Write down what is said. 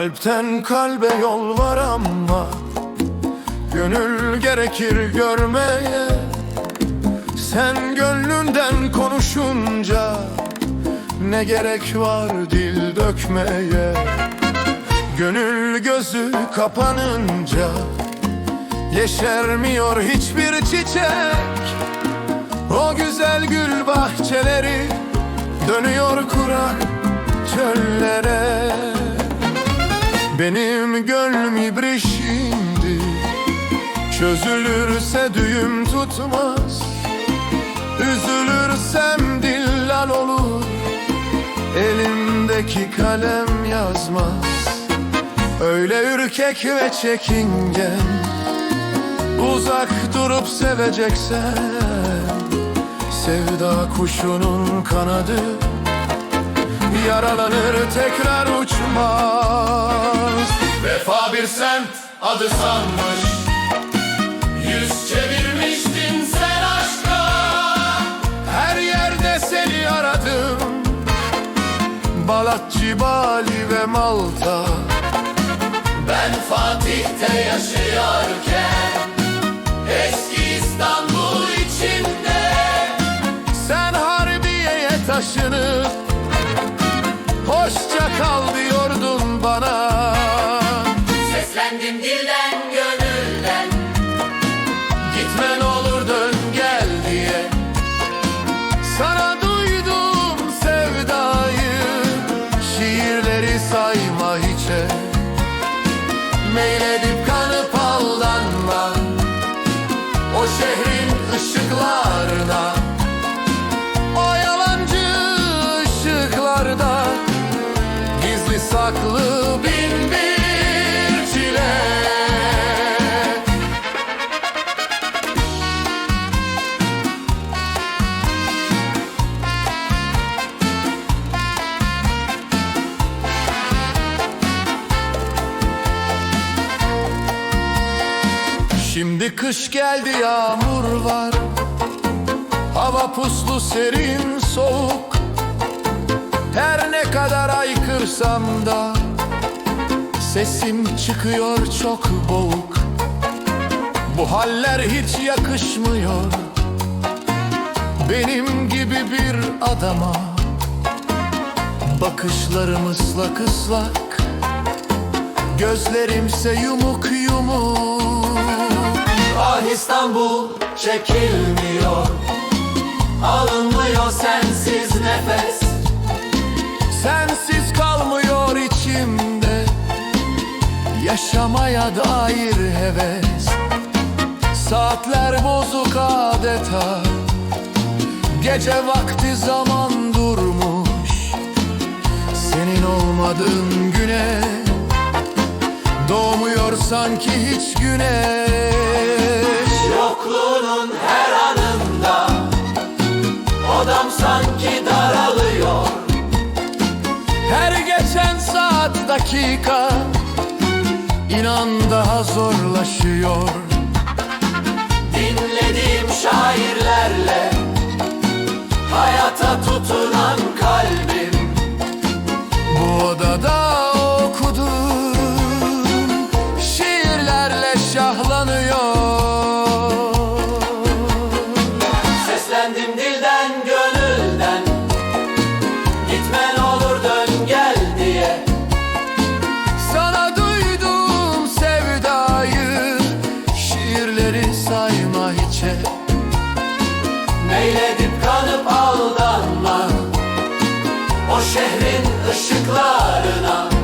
Kalpten kalbe yol var ama Gönül gerekir görmeye. Sen gönlünden konuşunca Ne gerek var dil dökmeye? Gönül gözü kapanınca Yeşermiyor hiçbir çiçek. O güzel gül bahçeleri Dönüyor kurak çöllere Benim gönlüm ibri şimdi. Çözülürse düğüm tutmaz. Üzülürsem dillal olur. Elimdeki kalem yazmaz. Öyle ürkek ve çekingen. Uzak durup seveceksen. Sevda kuşunun kanadı Yaralanır tekrar uçmaz. Vefa bir semt adı sanmış. Yüz çevirmiştin sen aşka. Her yerde seni aradım. Balat, Cibali ve Malta. Ben Fatih'te yaşıyorken Eski İstanbul içinde. Sen Harbiye'ye taşınıp Hoşça kal diyordun bana. Seslendim dilden saklı bin bir çile Şimdi kış geldi yağmur var. Hava puslu serin soğuk. Her ne kadar aykırsam da Sesim çıkıyor çok boğuk. Bu haller hiç yakışmıyor. Benim gibi bir adama Bakışlarım ıslak ıslak Gözlerimse yumuk yumuk. Ah İstanbul çekilmiyor Alınmıyor sensiz nefes Yaşamaya dair heves. Saatler bozuk adeta. Gece vakti zaman durmuş. Senin olmadığın güne Doğmuyor sanki hiç güneş. Yokluğunun her anında Odam sanki daralıyor. Her geçen saat dakika inan daha zorlaşıyor. Dinlediğim şairlerle Hayata tutunan kalbim. Bu odada okuduğum şiirlerle şahlanıyor. Seslendim dilden şehrin ışıklarına.